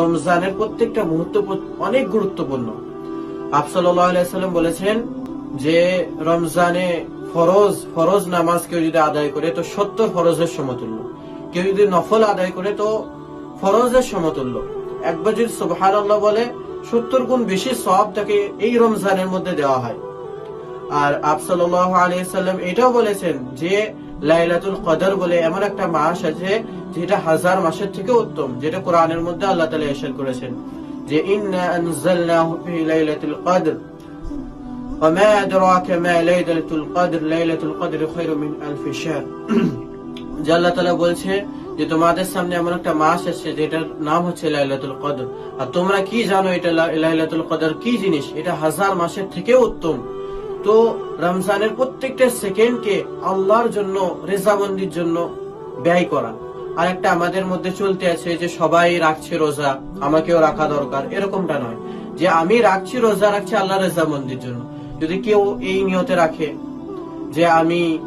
রমজানের প্রত্যেকটা মুহূর্ত অনেক গুরুত্বপূর্ণ। আফসাল্লাম বলেছেন যে, রমজানে ফরজ ফরজ নামাজ কেউ যদি আদায় করে, তো সত্তর ফরজের সমতুল্য। কেউ যদি নফল আদায় করে, তো ফরজের সমতুল্য। একবার যদি সুবহান আল্লাহ বলে, সত্তর গুণ বেশি সব তাকে এই রমজানের মধ্যে দেওয়া হয়। আর আফসাল্লাহ আলিয়াল্লাম এটাও বলেছেন যে লাইলাতুল কদর বলে এমন একটা মাস আছে যেটা হাজার মাসের থেকে উত্তম যেটা কোরআনের মধ্যে আল্লাহ তালা এরশাদ করেছেন যে ইন্না আনজালনাহু ফি লাইলাতুল কদর وما أدراك ما ليلة القدر ليلة القدر خير من ألف شهر যে আল্লাহ তালা বলছে যে তোমাদের সামনে এমন একটা মাস আছে যেটার নাম হচ্ছে লাইলাতুল কদর আর তোমরা কি জানো এটা লা- লাইলাতুল কদর কি জিনিস এটা হাজার মাসের থেকেও উত্তম তো রমজানের প্রত্যেকটা সেকেন্ডকে আল্লাহর জন্য, রেজাবন্দির জন্য ব্যয় করা। আর একটা আমাদের মধ্যে চলতে আছে যে সবাই রাখছে রোজা, আমাকেও রাখা দরকার, এরকমটা নয়। যে আমি রাখছি, রোজা রাখছি আল্লাহ রেজাবন্দির জন্য। যদি কেউ এই নিয়তে রাখে যে আমি